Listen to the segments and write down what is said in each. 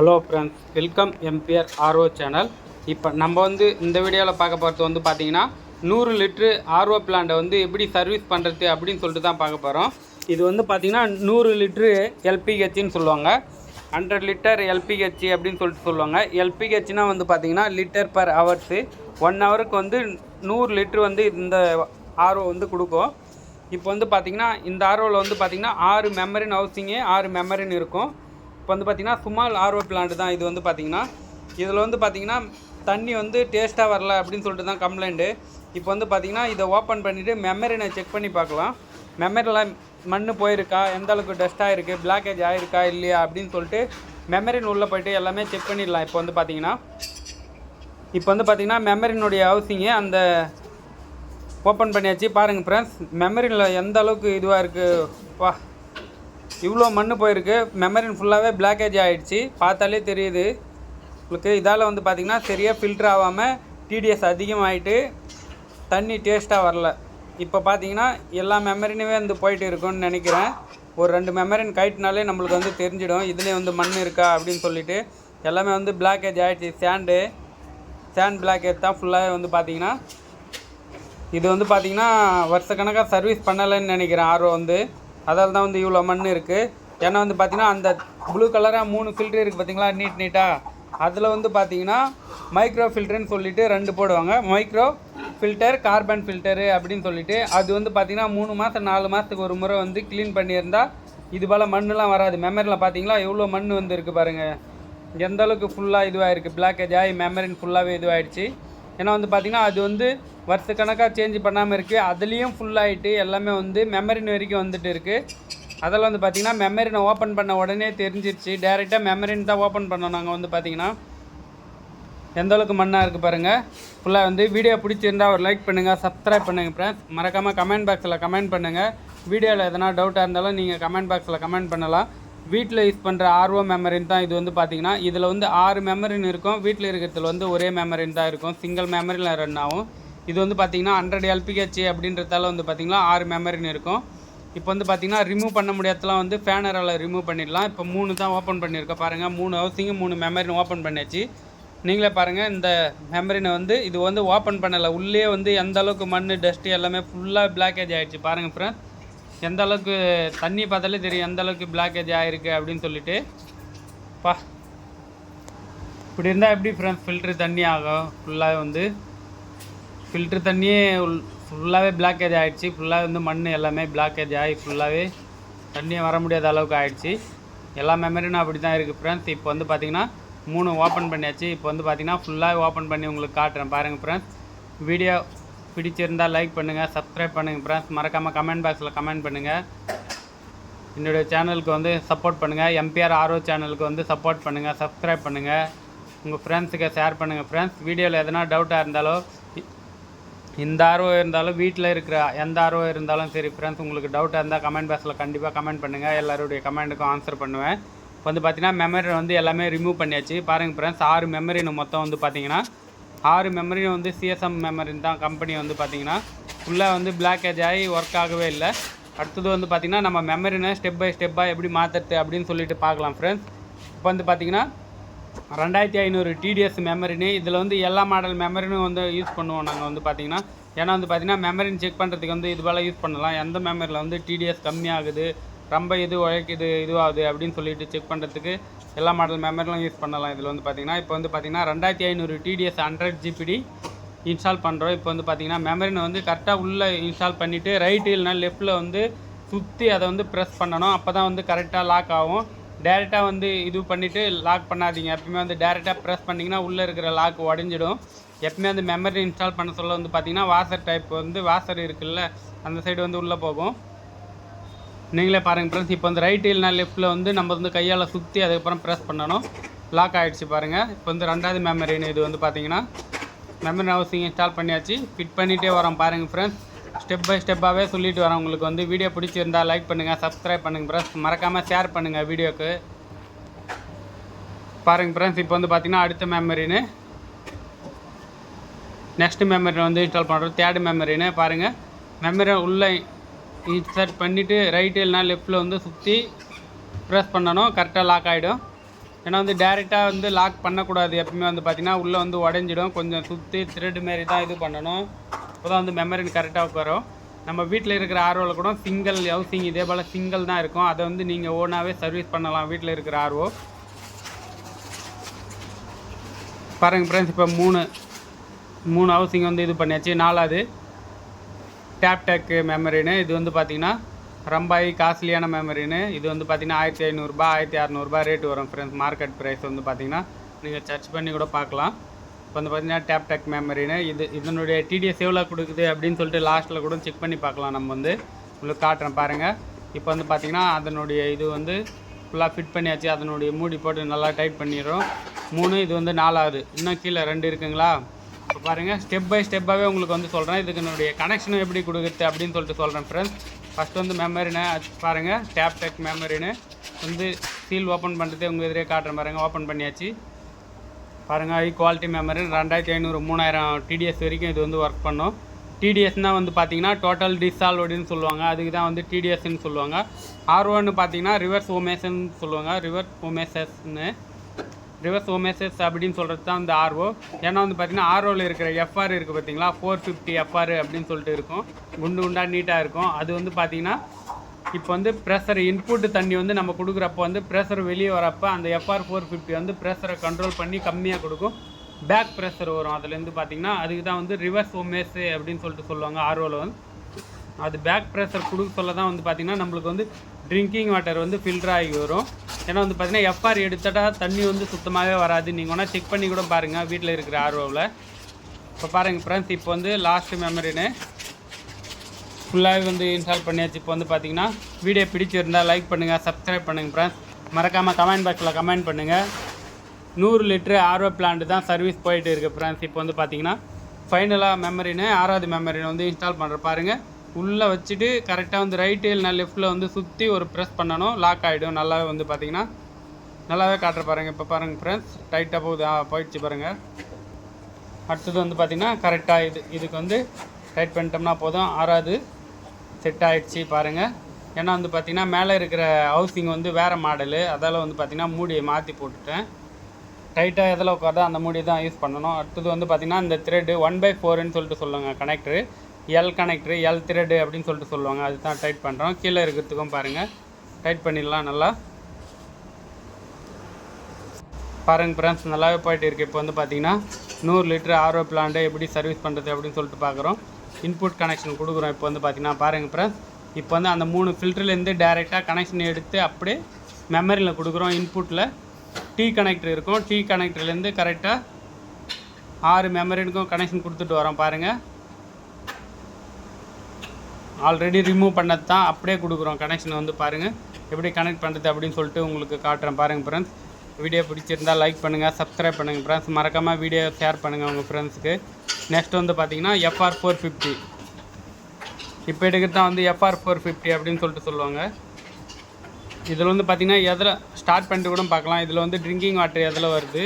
Hello friends welcome MBR RO channel இப்போ நம்ம வந்து இந்த வீடியோவில் பார்க்க போகிறது வந்து பார்த்தீங்கன்னா நூறு லிட்ரு ஆர்ஓ பிளான்ட்டை வந்து எப்படி சர்வீஸ் பண்ணுறது அப்படின்னு சொல்லிட்டு தான் பார்க்க போகிறோம் இது வந்து பார்த்தீங்கன்னா நூறு லிட்ரு எல்பிஹெச்னு சொல்லுவாங்க. ஹண்ட்ரட் லிட்டர் எல்பிஹெச் அப்படின்னு சொல்லிட்டு சொல்லுவாங்க. எல்பிஹெச்னா வந்து பார்த்தீங்கன்னா லிட்டர் பர் ஹவர்ஸு ஒன் ஹவருக்கு வந்து நூறு லிட்ரு வந்து இந்த ஆர்ஓ வந்து கொடுக்கும். இப்போ வந்து பார்த்திங்கன்னா இந்த ஆர்ஓவில் வந்து பார்த்திங்கன்னா ஆறு மெமரின் ஹவுசிங்கு ஆறு மெமரின் இருக்கும். இப்போ வந்து பார்த்தீங்கன்னா சுமால் ஆர்ஓ பிளான்ட் தான் இது வந்து பார்த்திங்கன்னா. இதில் வந்து பார்த்திங்கன்னா தண்ணி வந்து டேஸ்ட்டாக வரல அப்படின்னு சொல்லிட்டு தான் கம்ப்ளைண்ட்டு இப்போ வந்து பார்த்திங்கன்னா இதை ஓப்பன் பண்ணிவிட்டு மெமரினை செக் பண்ணி பார்க்கலாம். மெமரியில் மண் போயிருக்கா? எந்த அளவுக்கு டஸ்ட்டாக இருக்குது பிளாக்கேஜ் ஆகிருக்கா இல்லையா? அப்படின்னு சொல்லிட்டு மெமரின் உள்ளே போயிட்டு எல்லாமே செக் பண்ணிடலாம். இப்போ வந்து பார்த்திங்கன்னா. இப்போ வந்து பார்த்திங்கன்னா மெமரினுடைய ஹவுசிங்கு அந்த ஓப்பன் பண்ணியாச்சு. பாருங்கள் ஃப்ரெண்ட்ஸ் மெமரியில் எந்த அளவுக்கு இதுவாக இருக்குது வா. இவ்வளோ மண் போயிருக்கு. மெமரின் ஃபுல்லாகவே பிளாக்கேஜ் ஆகிடுச்சு பார்த்தாலே தெரியுது. உங்களுக்கு இதால் வந்து பார்த்திங்கன்னா சரியாக ஃபில்டர் ஆகாமல் டிடிஎஸ் அதிகமாகிட்டு தண்ணி டேஸ்ட்டாக வரல. இப்போ பார்த்தீங்கன்னா எல்லா மெமரினுமே வந்து போயிட்டு இருக்கும்னு நினைக்கிறேன். ஒரு ரெண்டு மெமரின் கைட்டினாலே நம்மளுக்கு வந்து தெரிஞ்சிடும். இதுலேயே வந்து மண் இருக்கா அப்படின்னு சொல்லிட்டு. எல்லாமே வந்து பிளாக்கேஜ் ஆகிடுச்சு சேண்டு சேண்ட் பிளாக்கேஜ் தான் ஃபுல்லாகவே வந்து பார்த்திங்கன்னா இது வந்து பார்த்திங்கன்னா வருஷக்கணக்காக சர்வீஸ் பண்ணலைன்னு நினைக்கிறேன். ஆர்வம் வந்து. அதால் தான் வந்து இவ்வளோ மண் இருக்குது ஏன்னா வந்து பார்த்திங்கன்னா அந்த ப்ளூ கலராக மூணு ஃபில்ட்ரு இருக்குது பார்த்தீங்களா நீட் நீட்டாக அதில் வந்து பார்த்தீங்கன்னா மைக்ரோ ஃபில்டர்னு சொல்லிட்டு ரெண்டு போடுவாங்க. மைக்ரோ ஃபில்டர் கார்பன் ஃபில்டரு அப்படின்னு சொல்லிட்டு அது வந்து பார்த்திங்கன்னா மூணு மாதம் நாலு மாதத்துக்கு ஒரு முறை வந்து க்ளீன் பண்ணியிருந்தால் இது போல் மண்ணெலாம் வராது. மெமரியில் பார்த்தீங்களா எவ்வளோ மண் வந்து இருக்குது பாருங்கள் எந்த அளவுக்கு ஃபுல்லாக இதுவாக இருக்குது பிளாக்கேஜ் ஆகி மெமரின் ஃபுல்லாகவே இதுவாகிடுச்சு ஏன்னா வந்து பார்த்திங்கன்னா அது வந்து வருஷக்கணக்காக சேஞ்ச் பண்ணாமல் இருக்குது அதுலேயும் ஃபுல்லாகிட்டு எல்லாமே வந்து மெமரின் வரைக்கும் வந்துட்டு இருக்குது அதில் வந்து பார்த்திங்கன்னா மெமரினை ஓப்பன் பண்ண உடனே தெரிஞ்சிருச்சு. டேரெக்டாக மெமரின் தான் ஓப்பன் பண்ணோம் நாங்கள் வந்து பார்த்திங்கன்னா எந்த அளவுக்கு மண்ணாக இருக்குது பாருங்கள் ஃபுல்லாக வந்து வீடியோ பிடிச்சிருந்தா ஒரு லைக் பண்ணுங்கள் சப்ஸ்கிரைப் பண்ணுங்கள் ஃப்ரெண்ட்ஸ் மறக்காமல் கமெண்ட் பாக்ஸில் கமெண்ட் பண்ணுங்கள் வீடியோவில் எதனா டவுட்டாக இருந்தாலும் நீங்கள் கமெண்ட் பாக்ஸில் கமெண்ட் பண்ணலாம். வீட்டில் யூஸ் பண்ணுற ஆர்ஓ மெமரின் தான் இது வந்து பார்த்தீங்கன்னா இதில் வந்து ஆறு மெமரின் இருக்கும். வீட்டில் இருக்கிறதுல வந்து ஒரே மெமரின் தான் இருக்கும். சிங்கிள் மெமரியில் ரன் ஆகும். இது வந்து பார்த்திங்கன்னா ஹண்ட்ரட் எல்பிஹெச் அப்படின்றதால வந்து பார்த்திங்கன்னா ஆறு மெமரின்னு இருக்கும். இப்போ வந்து பார்த்தீங்கன்னா ரிமூவ் பண்ண முடியாதலாம் வந்து ஃபேனரால் ரிமூவ் பண்ணிடலாம். இப்போ மூணு தான் ஓப்பன் பண்ணியிருக்கோம் பாருங்கள் மூணு ஹவுசிங்கு மூணு மெமரின்னு ஓப்பன் பண்ணியாச்சு. நீங்களே பாருங்கள் இந்த மெமரினை வந்து இது வந்து ஓப்பன் பண்ணலை. உள்ளே வந்து எந்த அளவுக்கு மண் டஸ்ட்டு எல்லாமே ஃபுல்லாக பிளாக்கேஜ் ஆகிடுச்சு பாருங்கள் ஃப்ரெண்ட்ஸ் எந்த அளவுக்கு தண்ணி பார்த்தாலே தெரியும் எந்த அளவுக்கு பிளாக்கேஜ் ஆகிருக்கு அப்படின்னு சொல்லிட்டு. பா. இப்படி இருந்தால் எப்படி ஃப்ரெண்ட்ஸ் ஃபில்ட்ரு தண்ணி ஆகும்? ஃபுல்லாக வந்து. ஃபில்ட்ரு தண்ணியே ஃபுல்லாகவே பிளாக்கேஜ் ஆகிடுச்சு ஃபுல்லாக வந்து மண் எல்லாமே பிளாக்கேஜ் ஆகி ஃபுல்லாகவே தண்ணியே வர முடியாத அளவுக்கு ஆகிடுச்சி எல்லா மெமரியும் அப்படி தான் இருக்குது ஃப்ரெண்ட்ஸ் இப்போ வந்து பார்த்திங்கன்னா மூணு ஓப்பன் பண்ணியாச்சு. இப்போ வந்து பார்த்திங்கன்னா ஃபுல்லாக ஓப்பன் பண்ணி உங்களுக்கு காட்டுறேன். பாருங்கள் ஃப்ரெண்ட்ஸ் வீடியோ பிடிச்சிருந்தால் லைக் பண்ணுங்கள் சப்ஸ்கிரைப் பண்ணுங்கள் ஃப்ரெண்ட்ஸ் மறக்காமல் கமெண்ட் பாக்ஸில் கமெண்ட் பண்ணுங்கள் என்னுடைய சேனலுக்கு வந்து சப்போர்ட் பண்ணுங்கள் எம்பிஆர் ஆர்ஓ சேனலுக்கு வந்து சப்போர்ட் பண்ணுங்கள் சப்ஸ்கிரைப் பண்ணுங்கள் உங்கள் ஃப்ரெண்ட்ஸுக்கு ஷேர் பண்ணுங்கள் ஃப்ரெண்ட்ஸ் வீடியோவில் எதனா டவுட்டாக இருந்தாலும் இந்த ஆர்வம் இருந்தாலும் வீட்டில் இருக்கிற எந்த ஆர்வம் இருந்தாலும் சரி ஃப்ரெண்ட்ஸ் உங்களுக்கு டவுட்டாக இருந்தால் கமெண்ட் பாக்ஸில் கண்டிப்பாக கமெண்ட் பண்ணுங்கள் எல்லாருடைய கமெண்ட்டுக்கும் ஆன்சர் பண்ணுவேன். இப்போ வந்து பார்த்தீங்கன்னா மெமரி வந்து எல்லாமே ரிமூவ் பண்ணியாச்சு. பாருங்கள் ஃப்ரெண்ட்ஸ் ஆறு மெமரின்னு மொத்தம் வந்து பார்த்தீங்கன்னா ஆறு மெமரியும் வந்து சிஎஸ்எம் மெமரின் தான் கம்பெனி வந்து பார்த்தீங்கன்னா ஃபுல்லாக வந்து பிளாக்கேஜ் ஆகி ஒர்க் ஆகவே இல்லை. அடுத்தது வந்து பார்த்திங்கன்னா நம்ம மெமரினை ஸ்டெப் பை ஸ்டெப்பாக எப்படி மாற்றுறது அப்படின்னு சொல்லிட்டு பார்க்கலாம் ஃப்ரெண்ட்ஸ் இப்போ வந்து பார்த்திங்கன்னா ரெண்டாயிரத்தி ஐநூறு டிடிஎஸ் மெமரினு இதில் வந்து எல்லா மாடல் மெமரினும் வந்து யூஸ் பண்ணுவோம் நாங்கள் வந்து பார்த்திங்கன்னா ஏன்னா வந்து பார்த்திங்கன்னா மெமரின் செக் பண்ணுறதுக்கு வந்து இது போல் யூஸ் பண்ணலாம். எந்த மெமரியில் வந்து டிடிஎஸ் கம்மியாகுது ரொம்ப இது உழைக்குது இதுவாகுது அப்படின்னு சொல்லிட்டு செக் பண்ணுறதுக்கு எல்லா மாடல் மெமரிலும் யூஸ் பண்ணலாம். இதில் வந்து பார்த்திங்கன்னா இப்போ வந்து பார்த்திங்கன்னா ரெண்டாயிரத்தி ஐநூறு டிடிஎஸ் ஹண்ட்ரட் ஜிபிடி இன்ஸ்டால் பண்ணுறோம் இப்போ வந்து பார்த்திங்கன்னா மெமரினை வந்து கரெக்டாக உள்ளே இன்ஸ்டால் பண்ணிவிட்டு ரைட்டு இல்லைனா லெஃப்ட்டில் வந்து சுற்றி அதை வந்து ப்ரெஸ் பண்ணணும். அப்போ தான் வந்து கரெக்டாக லாக் ஆகும். டேரெக்டாக வந்து இது பண்ணிவிட்டு லாக் பண்ணாதீங்க. எப்பவுமே வந்து டேரெக்டாக ப்ரெஸ் பண்ணிங்கன்னா உள்ளே இருக்கிற லாக் உடஞ்சிடும். எப்பவுமே அந்த மெமரி இன்ஸ்டால் பண்ண சொல்ல வந்து பார்த்திங்கன்னா வாசர் டைப் வந்து வாசர் இருக்குல்ல அந்த சைடு வந்து உள்ளே போகும். நீங்களே பாருங்கள் ஃப்ரெண்ட்ஸ் இப்போ வந்து ரைட் இல்லைனா லெஃப்ட்டில் வந்து நம்ம வந்து கையால் சுற்றி அதுக்கப்புறம் ப்ரெஸ் பண்ணணும். லாக் ஆகிடுச்சு பாருங்கள் இப்போ வந்து ரெண்டாவது மெமரின்னு இது வந்து பார்த்திங்கன்னா மெமரி ஹவுசிங் இன்ஸ்டால் பண்ணியாச்சு. ஃபிட் பண்ணிகிட்டே வரோம் பாருங்கள் ஃப்ரெண்ட்ஸ் ஸ்டெப் பை ஸ்டெப்பாகவே சொல்லிட்டு வரேன். உங்களுக்கு வந்து வீடியோ பிடிச்சிருந்தா லைக் பண்ணுங்கள் சப்ஸ்கிரைப் பண்ணுங்கள் ப்ரெஸ் மறக்காமல் ஷேர் பண்ணுங்கள் வீடியோக்கு. பாருங்கள் ஃப்ரெண்ட்ஸ் இப்போ வந்து பார்த்தீங்கன்னா அடுத்த மெமரின்னு நெக்ஸ்ட் மெமரி வந்து இன்ஸ்டால் பண்ணுறோம் தேர்டு மெமரின்னு பாருங்கள் மெமரி உள்ளே இன்சர்ட் பண்ணிவிட்டு ரைட்டு இல்லைனா லெஃப்ட்டில் வந்து சுற்றி ப்ரெஸ் பண்ணணும். கரெக்டாக லாக் ஆகிடும் ஏன்னா வந்து டேரெக்டாக வந்து லாக் பண்ணக்கூடாது. எப்பவுமே வந்து பார்த்திங்கன்னா உள்ளே வந்து உடஞ்சிடும். கொஞ்சம் சுற்றி த்ரெட் மாரி தான் இது பண்ணணும். அப்போ தான் வந்து மெமரின் கரெக்டாக வரும் நம்ம வீட்டில் இருக்கிற ஆர்வோவில் கூட சிங்கிள் ஹவுசிங் இதே போல் சிங்கிள் தான் இருக்கும். அதை வந்து நீங்கள் ஓனாகவே சர்வீஸ் பண்ணலாம் வீட்டில் இருக்கிற ஆர்வோ பாருங்க ஃப்ரெண்ட்ஸ் இப்போ மூணு மூணு ஹவுசிங் வந்து இது பண்ணியாச்சு. நாலாவது டேப் மெமரின்னு இது வந்து பார்த்திங்கன்னா ரொம்ப காஸ்ட்லியான மெமரின்னு இது வந்து பார்த்திங்கன்னா ஆயிரத்தி ஐநூறுரூபா ஆயிரத்தி அறநூறுபா ரேட் வரும் ஃப்ரெண்ட்ஸ் மார்க்கெட் ப்ரைஸ் வந்து பார்த்திங்கன்னா நீங்கள் சர்ச் பண்ணி கூட பார்க்கலாம். இப்போ வந்து பார்த்திங்கன்னா டேப் டேக் மெமரின்னு இது இதனுடைய டிடிஎஸ் எவ்வளோ கொடுக்குது அப்படின்னு சொல்லிட்டு லாஸ்ட்டில் கூட செக் பண்ணி பார்க்கலாம் நம்ம வந்து. உங்களுக்கு காட்டுறேன் பாருங்கள் இப்போ வந்து பார்த்திங்கன்னா அதனுடைய இது வந்து ஃபுல்லாக ஃபிட் பண்ணியாச்சு. அதனுடைய மூடி போட்டு நல்லா டைட் பண்ணிடுறோம். மூணு இது வந்து நாலாவது. இன்னும் கீழே ரெண்டு இருக்குங்களா? இப்போ பாருங்கள் ஸ்டெப் பை ஸ்டெப்பாகவே உங்களுக்கு வந்து சொல்கிறேன் இதுக்கு என்னுடைய கனெக்ஷன் எப்படி கொடுக்குறது அப்படின்னு சொல்லிட்டு சொல்கிறேன் ஃப்ரெண்ட்ஸ் ஃபஸ்ட் வந்து மெமரின்னு பாருங்கள் டேப் டேக் மெமரின்னு வந்து சீல் ஓப்பன் பண்ணுறதே உங்கள் எதிரே காட்டுறேன் பாருங்கள் ஓப்பன் பண்ணியாச்சு. பாருங்கள் ஹை குவாலிட்டி மெமரி ரெண்டாயிரத்தி ஐநூறு மூணாயிரம் டிடிஎஸ் வரைக்கும் இது வந்து ஒர்க் பண்ணும். டிடிஎஸ்னால் வந்து பார்த்தீங்கன்னா டோட்டல் டிசால்வடுன்னு சொல்லுவாங்க. அதுக்கு தான் வந்து டிடிஎஸ்ன்னு சொல்லுவாங்க. ஆர்ஓன்னு பார்த்தீங்கன்னா ரிவர்ஸ் ஓமேசன் சொல்லுவாங்க. ரிவர்ஸ் ஓமேசஸ்ன்னு ரிவர்ஸ் ஓமேசஸ் அப்படின்னு சொல்கிறது தான் வந்து ஆர்ஓ ஏன்னா வந்து பார்த்தீங்கன்னா ஆர்ஓவில் இருக்கிற எஃப்ஆர் இருக்குது பார்த்தீங்களா ஃபோர் ஃபிஃப்டி எஃப்ஆர் அப்படின்னு சொல்லிட்டு இருக்கும். குண்டு குண்டாக நீட்டாக இருக்கும். அது வந்து பார்த்தீங்கன்னா இப்போ வந்து ப்ரெஷர் இன்புட் தண்ணி வந்து நம்ம கொடுக்குறப்போ வந்து ப்ரெஷர் வெளியே வரப்போ அந்த எஃப்ஆர் ஃபோர் ஃபிஃப்டி வந்து ப்ரெஷரை கண்ட்ரோல் பண்ணி கம்மியாக கொடுக்கும். பேக் ப்ரெஷர் வரும். அதுலேருந்து பார்த்தீங்கன்னா அதுக்கு தான் வந்து ரிவர்ஸ் ஒமேஸு அப்படின்னு சொல்லிட்டு சொல்லுவாங்க ஆர்ஓவில் வந்து. அது பேக் ப்ரெஷர் கொடுக்க சொல்ல தான் வந்து பார்த்திங்கன்னா நம்மளுக்கு வந்து ட்ரிங்கிங் வாட்டர் வந்து ஃபில்டர் ஆகி வரும். ஏன்னா வந்து பார்த்திங்கன்னா எஃப்ஆர் எடுத்துட்டா தண்ணி வந்து சுத்தமாகவே வராது. நீங்கள் வேணால் செக் பண்ணி கூட பாருங்கள் வீட்டில் இருக்கிற ஆர்ஓவில் இப்போ பாருங்கள் ஃப்ரெண்ட்ஸ் இப்போ வந்து லாஸ்ட் மெமரின்னு ஃபுல்லாகவே வந்து இன்ஸ்டால் பண்ணியாச்சு. இப்போ வந்து பார்த்தீங்கன்னா வீடியோ பிடிச்சிருந்தால் லைக் பண்ணுங்கள் சப்ஸ்கிரைப் பண்ணுங்கள் ஃப்ரெண்ட்ஸ் மறக்காமல் கமெண்ட் பாக்ஸில் கமெண்ட் பண்ணுங்கள் நூறு லிட்ரு ஆர்ஓ பிளான்ட் தான் சர்வீஸ் போயிட்டு இருக்குது ஃப்ரெண்ட்ஸ் இப்போ வந்து பார்த்தீங்கன்னா ஃபைனலாக மெமரின்னு ஆறாவது மெமரின்னு வந்து இன்ஸ்டால் பண்ணுற பாருங்கள் உள்ளே வச்சுட்டு கரெக்டாக வந்து ரைட்டு இல்லைனா லெஃப்ட்டில் வந்து சுற்றி ஒரு ப்ரெஸ் பண்ணணும் லாக் ஆகிடும் நல்லாவே வந்து பார்த்தீங்கன்னா நல்லாவே காட்டுற பாருங்கள் இப்போ பாருங்கள் ஃப்ரெண்ட்ஸ் டைட்டாக போகுது. போயிடுச்சு பாருங்கள் அடுத்தது வந்து பார்த்திங்கன்னா கரெக்டாக இது இதுக்கு வந்து டைட் பண்ணிட்டோம்னா போதும். ஆறாவது செட் ஆகிடுச்சி பாருங்கள் ஏன்னா வந்து பார்த்திங்கன்னா மேலே இருக்கிற ஹவுசிங் வந்து வேறு மாடலு அதால் வந்து பார்த்திங்கன்னா மூடியை மாற்றி போட்டுட்டேன். டைட்டாக எதில் உட்காதோ அந்த மூடி தான் யூஸ் பண்ணணும். அடுத்தது வந்து பார்த்திங்கன்னா இந்த த்ரெட்டு ஒன் பை ஃபோருன்னு சொல்லிட்டு சொல்லுவாங்க connector L connector L thread அப்படின்னு சொல்லிட்டு சொல்லுவாங்க. அதுதான் டைட் பண்ணுறோம் கீழே இருக்கிறதுக்கும் பாருங்கள் டைட் பண்ணிடலாம் நல்லா. பாருங்க ஃப்ரெண்ட்ஸ் நல்லாவே போயிட்டு இருக்கு. இப்போ வந்து பார்த்தீங்கன்னா நூறு லிட்டர் ஆர்ஓ பிளான்ட்டு எப்படி சர்வீஸ் பண்ணுறது அப்படின்னு சொல்லிட்டு பார்க்குறோம் இன்புட் கனெக்ஷன் கொடுக்குறோம். இப்போ வந்து பார்த்தீங்கன்னா பாருங்கள் ஃப்ரெண்ட்ஸ் இப்போ வந்து அந்த மூணு ஃபில்டர்லேருந்து டேரெக்டாக கனெக்ஷன் எடுத்து அப்படியே மெமரியில் கொடுக்குறோம் இன்புட்டில் டி கனெக்டர் இருக்கும். டி கனெக்டர்லேருந்து கரெக்டாக ஆறு மெமரினுக்கும் கனெக்ஷன் கொடுத்துட்டு வரோம் பாருங்கள் ஆல்ரெடி ரிமூவ் பண்ணது தான் அப்படியே கொடுக்குறோம் கனெக்ஷன் வந்து பாருங்கள் எப்படி கனெக்ட் பண்ணுறது அப்படின்னு சொல்லிட்டு உங்களுக்கு காட்டுறேன் பாருங்கள் ஃப்ரெண்ட்ஸ் வீடியோ பிடிச்சிருந்தா லைக் பண்ணுங்கள் சப்ஸ்கிரைப் பண்ணுங்கள் ஃப்ரெண்ட்ஸ் மறக்காமல் வீடியோ ஷேர் பண்ணுங்கள் உங்கள் ஃப்ரெண்ட்ஸுக்கு நெக்ஸ்ட் வந்து பார்த்தீங்கன்னா எஃப்ஆர் ஃபோர் ஃபிஃப்டி இப்போ எடுக்கிறது தான் வந்து எஃப்ஆர் ஃபோர் ஃபிஃப்டி அப்படின்னு சொல்லிட்டு சொல்லுவாங்க. இதில் வந்து பார்த்தீங்கன்னா எதில் ஸ்டார்ட் பண்ணிட்டு கூட பார்க்கலாம். இதில் வந்து ட்ரிங்கிங் வாட்டர் எதில் வருது?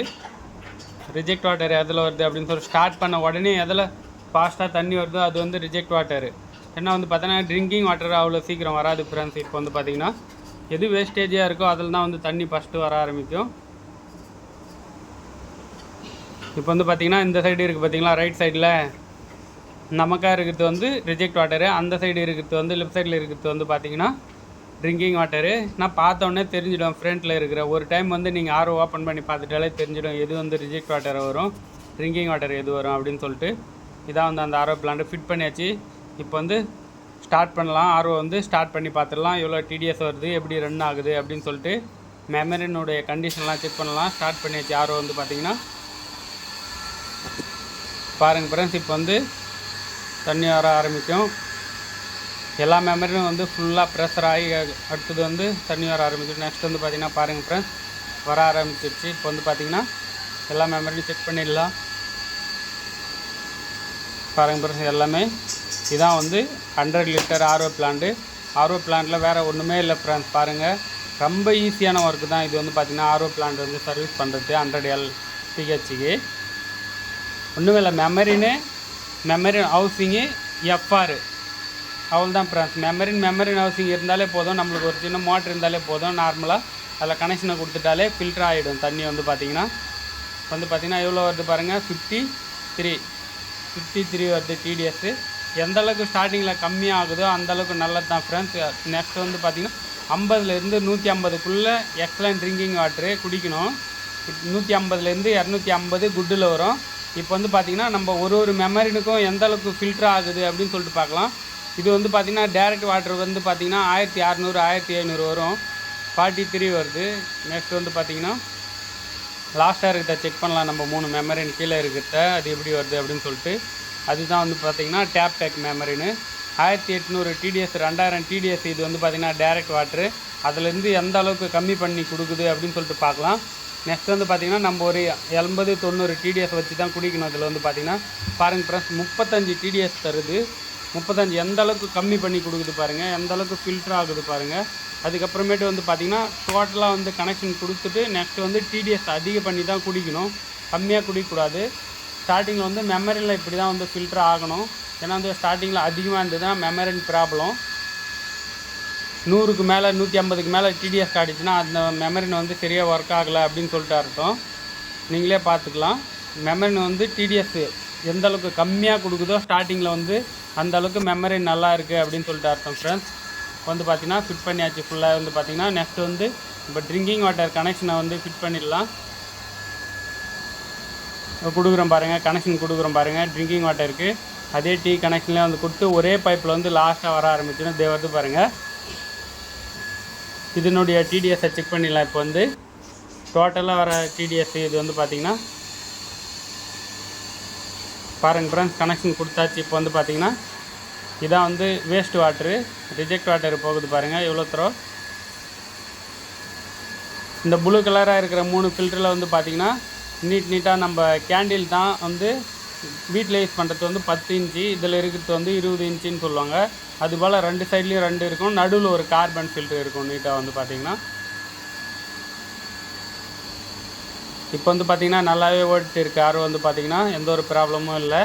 ரிஜெக்ட் வாட்டர் எதில் வருது அப்படின்னு சொல்லி ஸ்டார்ட் பண்ண உடனே எதில் ஃபாஸ்ட்டாக தண்ணி வருதோ அது வந்து ரிஜெக்ட் வாட்டர் ஏன்னா வந்து பார்த்தோன்னா ட்ரிங்கிங் வாட்டர் அவ்வளோ சீக்கிரம் வராது ஃப்ரெண்ட்ஸ் இப்போ வந்து பார்த்தீங்கன்னா எது வேஸ்டேஜாக இருக்கோ அதில் தான் வந்து தண்ணி ஃபஸ்ட்டு வர ஆரம்பிக்கும். இப்போ வந்து பார்த்திங்கன்னா இந்த சைடு இருக்குது பார்த்தீங்களா ரைட் சைடில் நமக்காக இருக்கிறது வந்து ரிஜெக்ட் வாட்டரு அந்த சைடு இருக்கிறது வந்து லெஃப்ட் சைடில் இருக்கிறது வந்து பார்த்தீங்கன்னா ட்ரிங்கிங் வாட்டரு நான் பார்த்தோன்னே தெரிஞ்சிடும் ஃப்ரண்ட்டில் இருக்கிற ஒரு டைம் வந்து நீங்கள் ஆர்ஓ ஓப்பன் பண்ணி பார்த்துட்டாலே தெரிஞ்சிடும் எது வந்து ரிஜெக்ட் வாட்டர் வரும் ட்ரிங்கிங் வாட்டர் எது வரும் அப்படின்னு சொல்லிட்டு. இதான் வந்து அந்த ஆர்ஓ பிளான்ட்டு ஃபிட் பண்ணியாச்சு. இப்போ வந்து ஸ்டார்ட் பண்ணலாம். ஆர்ஓ வந்து ஸ்டார்ட் பண்ணி பார்த்துடலாம். எவ்வளோ டிடிஎஸ் வருது எப்படி ரன் ஆகுது அப்படின்னு சொல்லிட்டு மெமரினுடைய கண்டிஷன்லாம் செக் பண்ணலாம். ஸ்டார்ட் பண்ணியாச்சு. ஆர்ஓ வந்து பார்த்தீங்கன்னா பாருங்கள் ஃப்ரெண்ட்ஸ் இப்போ வந்து தண்ணி வர ஆரம்பிக்கும். எல்லா மெமரியும் வந்து ஃபுல்லாக ப்ரெஷர் ஆகி அடுத்தது வந்து தண்ணி வர ஆரம்பிச்சிடும் நெக்ஸ்ட் வந்து பார்த்தீங்கன்னா பாருங்கள் ஃப்ரெண்ட்ஸ் வர ஆரம்பிச்சிருச்சு. இப்போ வந்து பார்த்தீங்கன்னா எல்லா மெமரியும் செக் பண்ணிடலாம். பாருங்க ஃப்ரெண்ட்ஸ் எல்லாமே இதான் வந்து hundred litre RO plant RO பிளான்ட்டில் வேறு ஒன்றுமே இல்லை ஃப்ரெண்ட்ஸ் பாருங்கள் ரொம்ப ஈஸியான ஒர்க்கு தான். இது வந்து பார்த்திங்கன்னா ஆர்ஓ பிளான்ட் வந்து சர்வீஸ் பண்ணுறது ஹண்ட்ரட் எல் பிஹெச்சுக்கு ஒன்றுமே இல்லை மெமரின்னு மெமரி ஹவுசிங்கு எஃப்ஆர் அவ்வளோதான் ஃப்ரெண்ட்ஸ் மெமரின் மெமரின் ஹவுசிங் இருந்தாலே போதும். நம்மளுக்கு ஒரு சின்ன மோட்ரு இருந்தாலே போதும். நார்மலாக அதில் கனெக்ஷனை கொடுத்துட்டாலே ஃபில்டர் ஆகிடும் தண்ணி வந்து பார்த்தீங்கன்னா வந்து பார்த்திங்கன்னா எவ்வளோ வருது பாருங்கள் ஃபிஃப்டி த்ரீ ஃபிஃப்டி த்ரீ வருது டிடிஎஸ்ஸு எந்த அளவுக்கு ஸ்டார்டிங்கில் கம்மியாகுதோ அந்தளவுக்கு நல்லது தான் ஃப்ரெண்ட்ஸ் நெக்ஸ்ட் வந்து பார்த்தீங்கன்னா ஐம்பதுலேருந்து நூற்றி ஐம்பதுக்குள்ளே எக்ஸலன்ட் ட்ரிங்கிங் வாட்ரு குடிக்கணும். நூற்றி ஐம்பதுலேருந்து இரநூத்தி ஐம்பது குட்டில் வரும். இப்போ வந்து பார்த்திங்கன்னா நம்ம ஒரு ஒரு மெமரினுக்கும் எந்த அளவுக்கு ஃபில்டர் ஆகுது அப்படின்னு சொல்லிட்டு பார்க்கலாம். இது வந்து பார்த்திங்கன்னா டேரக்ட் வாட்டர் வந்து பார்த்திங்கன்னா ஆயிரத்தி அறநூறு ஆயிரத்தி ஐநூறு வரும். ஃபார்ட்டி த்ரீ வருது. நெக்ஸ்ட் வந்து பார்த்திங்கன்னா லாஸ்ட்டாக இருக்கிறத செக் பண்ணலாம். நம்ம மூணு மெமரின் கீழே இருக்கிறத அது எப்படி வருது அப்படின்னு சொல்லிட்டு. அதுதான் வந்து பார்த்திங்கன்னா டேப் டேக் மெமரின்னு ஆயிரத்தி எட்நூறு டிடிஎஸ் ரெண்டாயிரம் டிடிஎஸ் இது வந்து பார்த்திங்கன்னா டேரக்ட் வாட்ரு அதுலேருந்து எந்த அளவுக்கு கம்மி பண்ணி கொடுக்குது அப்படின்னு சொல்லிட்டு பார்க்கலாம். நெக்ஸ்ட் வந்து பார்த்திங்கன்னா நம்ம ஒரு எண்பது தொண்ணூறு டிடிஎஸ் வச்சு தான் குடிக்கணும். அதில் வந்து பார்த்திங்கன்னா பாருங்கள் ஃப்ரெண்ட்ஸ் முப்பத்தஞ்சு டிடிஎஸ் தருது. முப்பத்தஞ்சு எந்த அளவுக்கு கம்மி பண்ணி கொடுக்குது பாருங்கள் எந்த அளவுக்கு ஃபில்டர் ஆகுது பாருங்கள் அதுக்கப்புறமேட்டு வந்து பார்த்திங்கன்னா டோட்டலாக வந்து கனெக்ஷன் கொடுத்துட்டு நெக்ஸ்ட் வந்து டிடிஎஸ் அதிக பண்ணி தான் குடிக்கணும். கம்மியாக குடிக்கக்கூடாது. ஸ்டார்டிங்கில் வந்து மெமரியில் இப்படி தான் வந்து ஃபில்டர் ஆகணும். ஏன்னா வந்து ஸ்டார்டிங்கில் அதிகமாக இருந்ததுன்னா மெமரின் ப்ராப்ளம் நூறுக்கு மேலே நூற்றி ஐம்பதுக்கு மேலே டிடிஎஸ் காட்டுச்சுன்னா அந்த மெமரின் வந்து சரியாக ஒர்க் ஆகலை அப்படின்னு சொல்லிட்டு அர்த்தம். நீங்களே பார்த்துக்கலாம் மெமரின் வந்து டிடிஎஸ்ஸு எந்த அளவுக்கு கம்மியாக கொடுக்குதோ ஸ்டார்டிங்கில் வந்து அந்த அளவுக்கு மெமரி நல்லா இருக்குது அப்படின்னு சொல்லிட்டு அர்த்தம் ஃப்ரெண்ட்ஸ் வந்து பார்த்தீங்கன்னா ஃபிட் பண்ணியாச்சு ஃபுல்லாக வந்து பார்த்தீங்கன்னா நெக்ஸ்ட் வந்து இப்போ ட்ரிங்கிங் வாட்டர் கனெக்ஷனை வந்து ஃபிட் பண்ணிடலாம். கொடுக்குறோம் பாருங்கள் கனெக்ஷன் கொடுக்குறோம் பாருங்கள் ட்ரிங்கிங் வாட்டருக்கு அதே டீ கனெக்ஷன்லேயே வந்து கொடுத்து ஒரே பைப்பில் வந்து லாஸ்ட்டாக வர ஆரம்பிச்சுன்னா தே பாருங்கள் இதனுடைய டிடிஎஸை செக் பண்ணிடலாம். இப்போ வந்து டோட்டலாக வர டிடிஎஸ் இது வந்து பார்த்திங்கன்னா பாருங்கள் ஃப்ரெண்ட்ஸ் கனெக்ஷன் கொடுத்தாச்சு. இப்போ வந்து பார்த்திங்கன்னா இதான் வந்து வேஸ்ட் வாட்ரு ரிஜெக்ட் வாட்டர் போகுது பாருங்கள் எவ்வளோ தரம் இந்த ப்ளூ கலராக இருக்கிற மூணு ஃபில்டரில் வந்து பார்த்திங்கன்னா நீட் நீட்டாக நம்ம கேண்டில் தான் வந்து வீட்டில் யூஸ் பண்ணுறது வந்து பத்து இன்ச்சு இதில் இருக்கிறது வந்து இருபது இன்ச்சுன்னு சொல்லுவாங்க. அதுபோல் ரெண்டு சைட்லேயும் ரெண்டு இருக்கும். நடுவில் ஒரு கார்பன் ஃபில்டர் இருக்கும் நீட்டாக வந்து பார்த்தீங்கன்னா இப்போ வந்து பார்த்திங்கன்னா நல்லாவே ஓடிட்டு இருக்கு. யாரும் வந்து பார்த்தீங்கன்னா எந்த ஒரு ப்ராப்ளமும் இல்லை.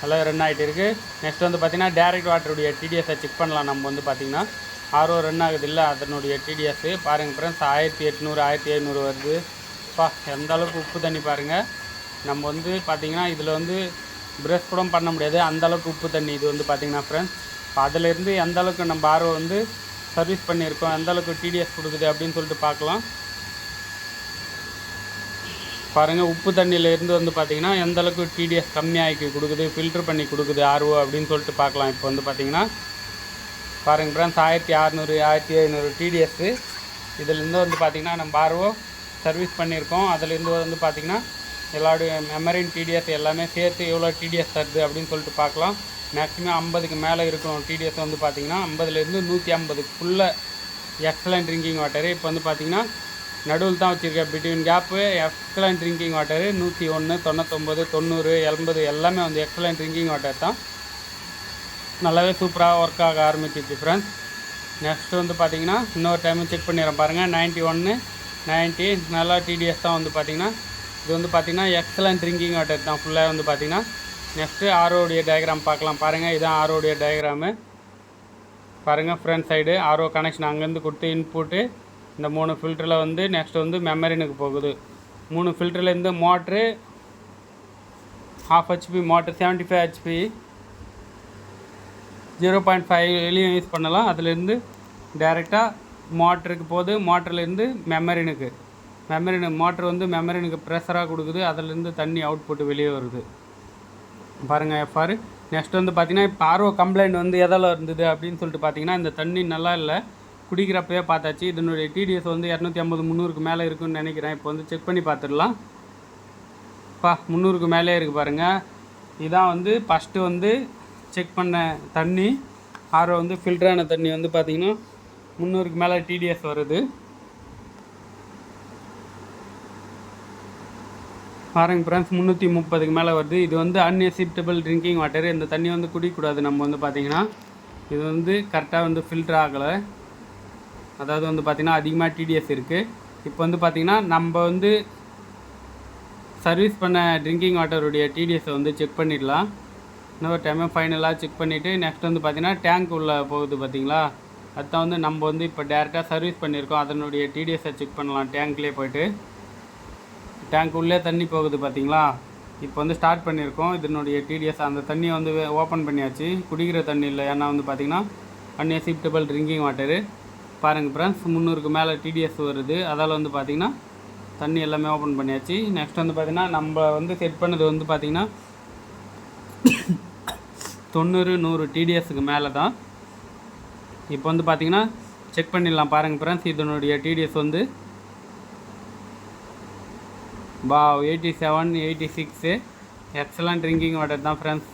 நல்லா ரன் ஆகிட்டு இருக்குது நெக்ஸ்ட் வந்து பார்த்தீங்கன்னா டேரக்ட் வாட்டருடைய டிடிஎஸை செக் பண்ணலாம். நம்ம வந்து பார்த்தீங்கன்னா ஆர்வம் ரன் ஆகுது இல்லை? அதனுடைய டிடிஎஸ்ஸு பாருங்கள் ஃப்ரெண்ட்ஸ் ஆயிரத்தி எட்நூறு ஆயிரத்தி ஐநூறு வருது. பா எந்த அளவுக்கு உப்பு தண்ணி பாருங்கள் நம்ம வந்து பார்த்திங்கன்னா இதில் வந்து ப்ரஷ் கூட பண்ண முடியாது. அந்த அளவுக்கு உப்பு தண்ணி இது வந்து பார்த்தீங்கன்னா ஃப்ரெண்ட்ஸ் இப்போ அதிலேருந்து எந்த அளவுக்கு நம்ம ஆர்வம் வந்து சர்வீஸ் பண்ணியிருக்கோம் எந்த அளவுக்கு டிடிஎஸ் கொடுக்குது அப்படின்னு சொல்லிட்டு பார்க்கலாம் பாருங்கள் உப்பு தண்ணியிலேருந்து வந்து பார்த்தீங்கன்னா எந்த அளவுக்கு டிடிஎஸ் கம்மியாகி கொடுக்குது ஃபில்ட்ரு பண்ணி கொடுக்குது ஆர்ஓ அப்படின்னு சொல்லிட்டு பார்க்கலாம் இப்போ வந்து பார்த்திங்கன்னா பாருங்க ஃப்ரெண்ட்ஸ் ஆயிரத்தி அறநூறு ஆயிரத்தி ஐநூறு டிடிஎஸ்ஸு இதுலேருந்து வந்து பார்த்திங்கன்னா நம்ம ஆர்வோ சர்வீஸ் பண்ணியிருக்கோம். அதுலேருந்து வந்து பார்த்திங்கன்னா எல்லாருடைய மெமரின் டிடிஎஸ் எல்லாமே சேர்த்து எவ்வளோ டிடிஎஸ் தருது அப்படின்னு சொல்லிட்டு பார்க்கலாம். மேக்ஸிமம் ஐம்பதுக்கு மேலே இருக்கணும் டிடிஎஸ் வந்து பார்த்திங்கன்னா ஐம்பதுலேருந்து நூற்றி ஐம்பதுக்குள்ளே எக்ஸலண்ட் ட்ரிங்கிங் வாட்டரு இப்போ வந்து பார்த்திங்கன்னா நடுவில் தான் வச்சுருக்கேன் between gap excellent drinking water நூற்றி ஒன்று தொண்ணூத்தொம்பது தொண்ணூறு எண்பது எல்லாமே வந்து எக்ஸலண்ட் ட்ரிங்கிங் வாட்டர் தான். நல்லாவே சூப்பராக ஒர்க் ஆக ஆரம்பிச்சிச்சு ஃப்ரெண்ட்ஸ் நெக்ஸ்ட்டு வந்து பார்த்திங்கன்னா இன்னொரு டைமும் செக் பண்ணிடுறேன் பாருங்கள் நைன்ட்டி ஒன்று நைன்ட்டி நல்லா டிடிஎஸ் தான் வந்து பார்த்திங்கன்னா இது வந்து பார்த்திங்கன்னா எக்ஸலண்ட் ட்ரிங்கிங் வாட்டர் தான். ஃபுல்லாக வந்து பார்த்தீங்கன்னா நெக்ஸ்ட்டு ஆரோடைய டயக்ராம் பார்க்கலாம். பாருங்கள் இதுதான் ஆரோடைய டயக்ராமு பாருங்கள் ஃப்ரண்ட் சைடு ஆர்ஓ கனெக்ஷன் அங்கேருந்து கொடுத்து இன்புட்டு இந்த மூணு ஃபில்டரில் வந்து நெக்ஸ்ட் வந்து மெமரினுக்கு போகுது. மூணு ஃபில்டர்லேருந்து motor half HP motor seventy five HP zero point ஃபைவ்லையும் use பண்ணலாம். அதுலேருந்து டைரெக்டாக மோட்டருக்கு போகுது மோட்டர்லேருந்து மெமரினுக்கு மெமரினு மோட்ரு வந்து மெமரினுக்கு ப்ரெஷராக கொடுக்குது. அதுலேருந்து தண்ணி அவுட்புட் வெளியே வருது. பாருங்கள் எஃப்ஆர் நெக்ஸ்ட் வந்து பார்த்தீங்கன்னா இப்போ ஆர்ஓ கம்ப்ளைண்ட் வந்து எதில் இருந்தது அப்படின்னு சொல்லிட்டு பார்த்தீங்கன்னா இந்த தண்ணி நல்லா இல்லை. குடிக்கிறப்பவே பார்த்தாச்சு. இதனுடைய டிடிஎஸ் வந்து இரநூத்தி ஐம்பது முந்நூறுக்கு மேலே இருக்குன்னு நினைக்கிறேன். இப்போ வந்து செக் பண்ணி பார்த்துடலாம் பா முந்நூறுக்கு மேலே இருக்குது பாருங்கள் இதான் வந்து ஃபஸ்ட்டு வந்து செக் பண்ண தண்ணி. ஆர்ஓ வந்து ஃபில்டரான தண்ணி வந்து பார்த்தீங்கன்னா முந்நூறுக்கு மேலே டிடிஎஸ் வருது. பாருங்க ஃப்ரெண்ட்ஸ் முந்நூற்றி முப்பதுக்கு மேலே வருது. இது வந்து அன்எசிப்டபிள் ட்ரிங்கிங் வாட்டர் இந்த தண்ணி வந்து குடிக்கக்கூடாது. நம்ம வந்து பார்த்தீங்கன்னா இது வந்து கரெக்டாக வந்து ஃபில்டர் ஆகலை. அதாவது வந்து பார்த்திங்கன்னா அதிகமாக டிடிஎஸ் இருக்குது இப்போ வந்து பார்த்திங்கன்னா நம்ம வந்து சர்வீஸ் பண்ண ட்ரிங்கிங் வாட்டருடைய டிடிஎஸை வந்து செக் பண்ணிடலாம். இன்னொரு டைமே ஃபைனலாக செக் பண்ணிவிட்டு நெக்ஸ்ட் வந்து பார்த்திங்கன்னா டேங்க் உள்ளே போகுது பார்த்திங்களா அதுதான் வந்து நம்ம வந்து இப்போ டேரெக்டாக சர்வீஸ் பண்ணியிருக்கோம். அதனுடைய டிடிஎஸை செக் பண்ணலாம். டேங்க்லேயே போய்ட்டு. டேங்க் உள்ளே தண்ணி போகுது பார்த்தீங்களா? இப்போ வந்து ஸ்டார்ட் பண்ணியிருக்கோம். இதனுடைய டிடிஎஸ் அந்த தண்ணியை வந்து ஓப்பன் பண்ணியாச்சு. குடிக்கிற தண்ணி இல்லை. ஏன்னா வந்து பார்த்திங்கன்னா அன்எசிப்டபிள் ட்ரிங்கிங் வாட்டரு பாருங்கள் ஃப்ரெண்ட்ஸ் முந்நூறுக்கு மேலே டிடிஎஸ் வருது. அதால் வந்து பார்த்திங்கன்னா தண்ணி எல்லாமே ஓப்பன் பண்ணியாச்சு. நெக்ஸ்ட் வந்து பார்த்திங்கன்னா நம்ம வந்து செட் பண்ணது வந்து பார்த்திங்கன்னா தொண்ணூறு நூறு டிடிஎஸ்க்கு மேலே தான். இப்போ வந்து பார்த்தீங்கன்னா செக் பண்ணிடலாம். பாருங்கள் ஃப்ரெண்ட்ஸ் இதனுடைய டிடிஎஸ் வந்து பா eighty seven eighty six excellent drinking water தான் ஃப்ரெண்ட்ஸ்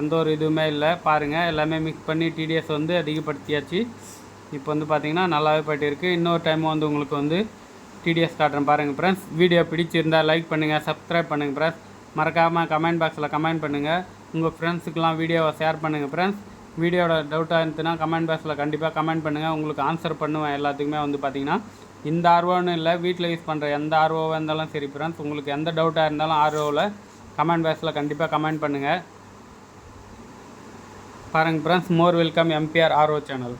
எந்த ஒரு இதுவுமே இல்லை. பாருங்கள் எல்லாமே மிக்ஸ் பண்ணி டிடிஎஸ் வந்து அதிகப்படுத்தியாச்சு. இப்போ வந்து பார்த்திங்கன்னா நல்லாவே போயிட்டு இன்னொரு டைம் வந்து உங்களுக்கு வந்து டிடிஎஸ் காட்டுறேன் பாருங்கள் ஃப்ரெண்ட்ஸ் வீடியோ பிடிச்சிருந்தா லைக் பண்ணுங்கள் சப்ஸ்கிரைப் பண்ணுங்கள் ஃப்ரெண்ட்ஸ் மறக்காமல் கமெண்ட் பாக்ஸில் கமெண்ட் பண்ணுங்கள் உங்கள் ஃப்ரெண்ட்ஸுக்கெலாம் வீடியோவை ஷேர் பண்ணுங்கள் ஃப்ரெண்ட்ஸ் வீடியோட டவுட்டாக இருந்துச்சுன்னா கமெண்ட் பாக்ஸில் கண்டிப்பாக கமெண்ட் பண்ணுங்கள் உங்களுக்கு ஆன்சர் பண்ணுவேன் எல்லாத்துக்குமே வந்து பார்த்திங்கன்னா இந்த ஆர்வோன்னு இல்லை வீட்டில் யூஸ் பண்ணுற எந்த ஆர்வோவாக இருந்தாலும் சரி ஃப்ரெண்ட்ஸ் உங்களுக்கு எந்த டவுட்டாக இருந்தாலும் ஆர்வோவில் கமெண்ட் பாக்ஸில் கண்டிப்பாக கமெண்ட் பண்ணுங்கள் பாருங்கள் friends more welcome MBR RO channel